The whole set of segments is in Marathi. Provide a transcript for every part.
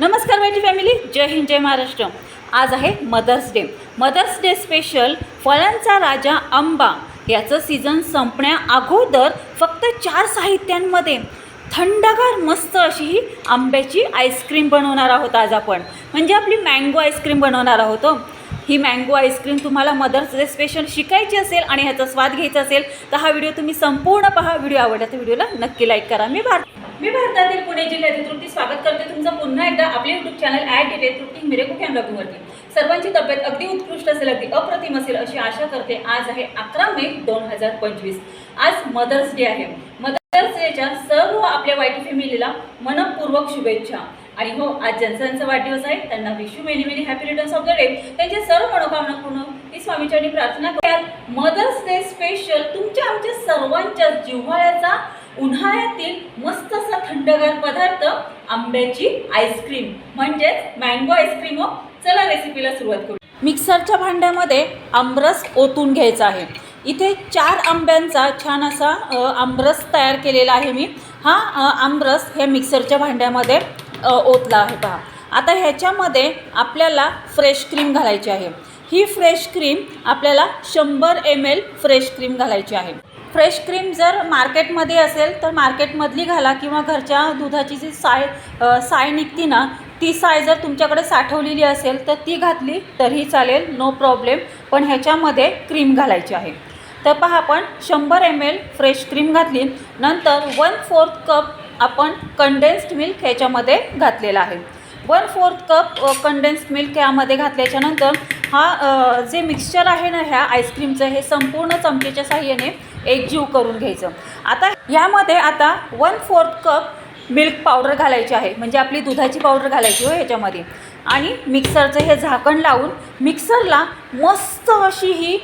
नमस्कार माझी फॅमिली जय हिंद जय महाराष्ट्र. आज आहे mother's day mother's day special फळांचा राजा आंबा. याचं सीझन संपण्या अगोदर फक्त चार साहित्यांमध्ये. थंडगार मस्त अशी ही आंब्याची आईस्क्रीम बनवणार आहोत आज आपण. म्हणजे आपली मँगो आईस्क्रीम बनवणार आहोत ही. मँगो आईस्क्रीम तुम्हाला मदर्स डे स्पेशल शिकायची असेल आणि ह्याचा स्वाद घ्यायचा असेल तर हा व्हिडिओ तुम्ही संपूर्ण पहा. व्हिडिओ आवडला तर व्हिडिओला नक्की लाईक करा. मी भारत मी भारतातील पुणे जिल्ह्यातील तृप्ती स्वागत करते. तुमचं पुन्हा एकदा आपले युट्यूब चॅनल ॲड डिटे तृप्ती मिरेको फॅन ब्लॉगिंगवरती सर्वांची तब्येत अगदी उत्कृष्ट असेल अगदी अप्रतिम असेल अशी आशा करते. आज आहे अकरा मे दोन हजार पंचवीस. आज मदर्स डे आहे. मदर्स डेच्या सर्व आपल्या वाईट फॅमिलीला मनपूर्वक शुभेच्छा. आणि हो आज ज्यांचा ज्यांचा वाढदिवस आहे. त्यांना wish many many happy returns of the day त्यांच्या सर्व मनोकामना पूर्ण ही स्वामीच्या प्रार्थना करूयात मदर्स डे स्पेशल तुमच्या आमच्या सर्वांच्या जिव्हाळ्याचा उन्हाळ्यातील मस्त असा थंडगार पदार्थ आंब्याची आईस्क्रीम म्हणजेच मँगो आईस्क्रीम हो. चला रेसिपीला सुरुवात करू. मिक्सरच्या भांड्यामध्ये आमरस ओतून घ्यायचा आहे. इथे चार आंब्यांचा छान असा आमरस तयार केलेला आहे मी. हा आमरस हे मिक्सरच्या भांड्यामध्ये ओतला आहे पहा. आता ह्याच्यामध्ये आपल्याला फ्रेश क्रीम घालायची आहे. ही फ्रेश क्रीम आपल्याला शंभर एम एल फ्रेश क्रीम घालायची आहे. फ्रेश क्रीम जर मार्केटमध्ये असेल तर मार्केटमधली घाला किंवा घरच्या दुधाची जी साय साय निघती ना ती साय जर तुमच्याकडे साठवलेली असेल तर ती घातली तरीही चालेल नो प्रॉब्लेम पण ह्याच्यामध्ये क्रीम घालायची आहे. तर पहा आपण शंभर एम एल फ्रेश क्रीम घातली. नंतर वन फोर्थ कप आपण कंडेन्स्ड मिल्क ह्याच्यामध्ये घातलेला आहे. One fourth cup condensed milk यामध्ये घातल्याच्यानंतर हा जे मिक्सचर आहे ना ह्या आईस्क्रीमचं हे संपूर्ण चमचेच्या साह्याने एकजीव करून घ्यायचं. आता यामध्ये आता one fourth cup milk powder घालायची आहे. म्हणजे आपली दुधाची पावडर घालायची हो ह्याच्यामध्ये. आणि मिक्सरचं हे झाकण लावून मिक्सरला मस्त अशी ही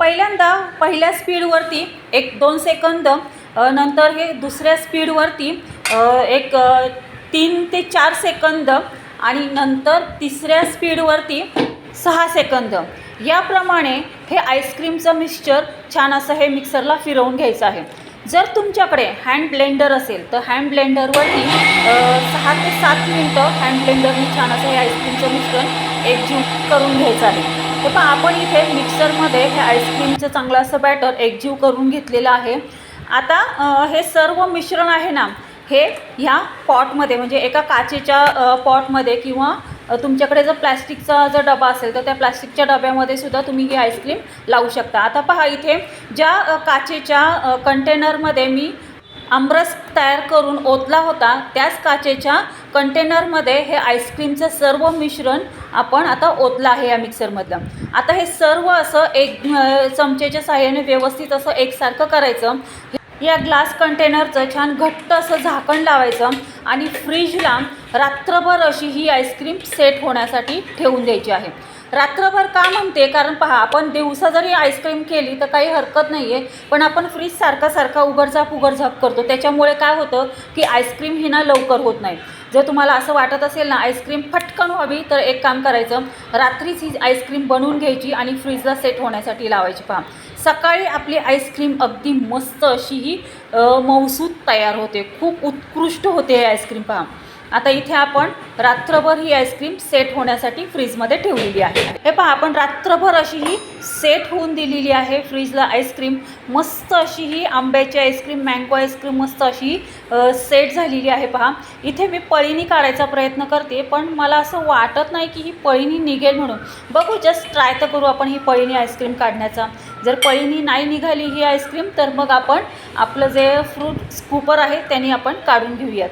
पहिल्यांदा पहिल्या स्पीडवरती एक दोन सेकंद नंतर हे दुसऱ्या स्पीडवरती एक तीन ते चार सेकंद आणि नंतर तिसऱ्या स्पीडवरती सहा सेकंद याप्रमाणे हे आईस्क्रीमचं मिक्सचर छान असं हे मिक्सरला फिरवून घ्यायचं आहे. जर तुमच्याकडे हँड ब्लेंडर असेल तर हँड ब्लेंडरवरती सहा ते सात मिनटं हँड ब्लेंडरनी छान असं हे आईस्क्रीमचं मिश्रण एकजीव करून घ्यायचं आहे. तर पहा आपण इथे मिक्सरमध्ये हे आईस्क्रीमचं चांगलं असं बॅटर एकजीव करून घेतलेलं आहे. आता हे सर्व मिश्रण आहे ना हे ह्या पॉटमध्ये म्हणजे एका काचेच्या पॉटमध्ये किंवा तुमच्याकडे जर प्लॅस्टिकचा जर डबा असेल तर त्या प्लॅस्टिकच्या डब्यामध्ये सुद्धा तुम्ही ही आईस्क्रीम लावू शकता. आता पहा इथे ज्या काचेच्या कंटेनरमध्ये मी आमरस तयार करून ओतला होता त्याच काचेच्या कंटेनरमध्ये हे आईस्क्रीमचं सर्व मिश्रण आपण आता ओतलं आहे या मिक्सरमधलं. आता हे सर्व असं एक चमचेच्या साह्याने व्यवस्थित असं एकसारखं करायचं. या ग्लास कंटेनरचं छान घट्ट असं झाकण लावायचं आणि फ्रीजला रात्रभर अशी ही आईस्क्रीम सेट होण्यासाठी ठेवून द्यायची आहे. रात्रभर का म्हणते? कारण पहा आपण दिवसा जरी आईस्क्रीम केली तर काही हरकत नाही आहे पण आपण फ्रीज सारखा सारखा उघडझाप उघडझाप करतो. त्याच्यामुळे काय होतं की आईस्क्रीम ही ना लवकर होत नाही. जर तुम्हाला असं वाटत असेल ना आईस्क्रीम फटकन व्हावी तर एक काम करायचं. रात्रीच ही आईस्क्रीम बनवून घ्यायची आणि फ्रीजला सेट होण्यासाठी लावायची. पहा सकाळी आपली आईस्क्रीम अगदी मस्त अशी ही मौसूद तयार होते. खूप उत्कृष्ट होते हे आईस्क्रीम पहा. आता इथे आपण रात्रभर ही आईस्क्रीम सेट होण्यासाठी फ्रीजमध्ये ठेवलेली आहे. हे पहा आपण रात्रभर अशी ही सेट होऊन दिलेली आहे फ्रीजला आईस्क्रीम. मस्त अशी ही आंब्याची आईस्क्रीम मँगो आईस्क्रीम मस्त अशी सेट झालेली आहे पहा. इथे मी पळीनी काढायचा प्रयत्न करते पण मला असं वाटत नाही की ही पळीनी निघेल म्हणून. बघू जस्ट ट्राय तर करू आपण ही पळीनी आईस्क्रीम काढण्याचा. जर पळीनी नाही निघाली ही आईस्क्रीम तर मग आपण आपलं जे फ्रूट स्कूपर आहे त्याने आपण काढून घेऊयात.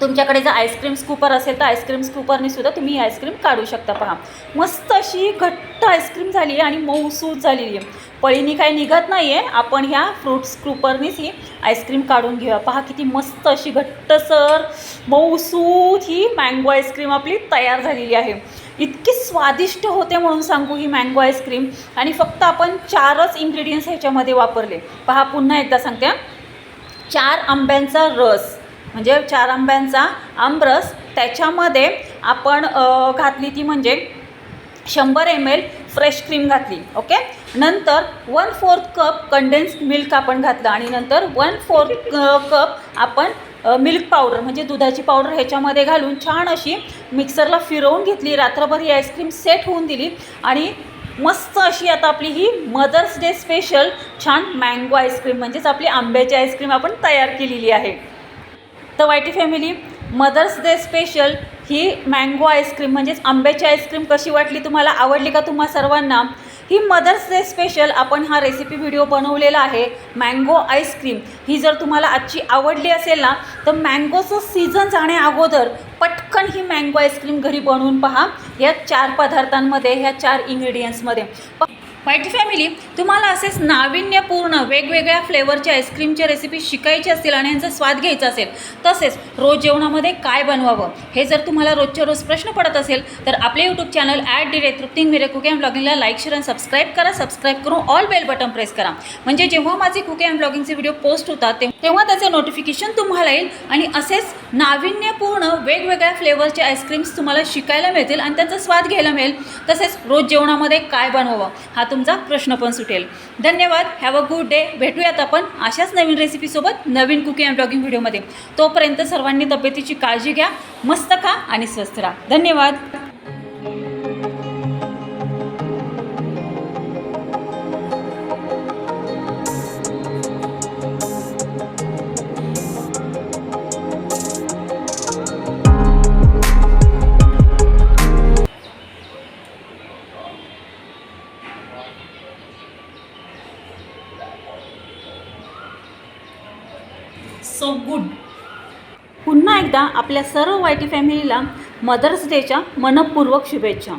तुमच्याकडे जर आईस्क्रीम स्कूपर असेल तर आईस्क्रीम स्कूपरने सुद्धा तुम्ही ही आईस्क्रीम काढू शकता पहा. मस्त अशी घट्ट आईस्क्रीम झाली आहे आणि मऊसूत झालेली आहे. पळीनी काही निघत नाही आहे आपण ह्या फ्रूट स्कूपरनीच ही आईस्क्रीम काढून घेऊया. पहा किती मस्त अशी घट्टसर मऊसूत ही मँगो आईस्क्रीम आपली तयार झालेली आहे. इतकी स्वादिष्ट होते म्हणून सांगू ही मँगो आईस्क्रीम आणि फक्त आपण चारच इन्ग्रेडियंट्स ह्याच्यामध्ये वापरले. पहा पुन्हा एकदा सांगते चार आंब्यांचा रस. म्हणजे चार आंब्यांचा आमरस. त्याच्यामध्ये आपण घातली ती म्हणजे शंभर एम एल फ्रेश क्रीम घातली ओके? नंतर one fourth cup condensed milk आपण घातलं आणि नंतर वन फोर्थ कप आपण मिल्क पावडर म्हणजे दुधाची पावडर ह्याच्यामध्ये घालून छान अशी मिक्सरला फिरवून घेतली. रात्रभर ही आईस्क्रीम सेट होऊन दिली आणि मस्त अशी आता आपली ही मदर्स डे स्पेशल छान मँगो आईस्क्रीम म्हणजेच आपली आंब्याची आईस्क्रीम आपण तयार केलेली आहे. तर YT family mother's day special ही मँगो आईस्क्रीम म्हणजेच आंब्याची आईस्क्रीम कशी वाटली तुम्हाला आवडली का तुम्हा सर्वांना? ही मदर्स डे स्पेशल आपण हा रेसिपी व्हिडिओ बनवलेला आहे मँगो आईस्क्रीम ही जर तुम्हाला आजची आवडली असेल ना तर मँगोचं सीझन जाण्या अगोदर पटकन ही मँगो आईस्क्रीम घरी बनवून पहा. या चार पदार्थांमध्ये ह्या चार इन्ग्रेडियंट्समध्ये व्हाईट फॅमिली तुम्हाला असेच नाविन्यपूर्ण वेगवेगळ्या फ्लेवरच्या आईस्क्रीमच्या रेसिपी शिकायची असतील आणि यांचा स्वाद घ्यायचा असेल तसेच रोज जेवणामध्ये काय बनवावं हे जर तुम्हाला रोजच्या रोज प्रश्न पडत असेल तर आपले यूट्यूब चॅनल ॲट डी रे तृप्तिंग मिरे कुके अँड ब्लॉगिंगला लाईक शेअर आणि सबस्क्राईब करा. सबस्क्राईब करून ऑल बेल बटन प्रेस करा. म्हणजे जेव्हा माझे कुके अँड ब्लॉगिंगचे व्हिडिओ पोस्ट होतात तेव्हा तेव्हा त्याचं नोटिफिकेशन तुम्हाला येईल. आणि असेच नाविन्यपूर्ण वेगवेगळ्या फ्लेवरचे आईस्क्रीम्स तुम्हाला शिकायला मिळतील आणि त्यांचा स्वाद घ्यायला मिळेल. तसेच रोज जेवणामध्ये काय बनवावं हा तुमचा प्रश्न पण सुटेल. धन्यवाद. हॅव अ गुड डे भेटूयात आपण अशाच नवीन रेसिपीसोबत नवीन कुकिंग अँड ब्लॉगिंग व्हिडिओमध्ये तोपर्यंत सर्वांनी तब्येतीची काळजी घ्या मस्त खा आणि स्वस्थ राहा. धन्यवाद. So good. पुन्हा एकदा आपल्या सर्व वायटी फॅमिलीला मदर्स डेच्या मनपूर्वक शुभेच्छा.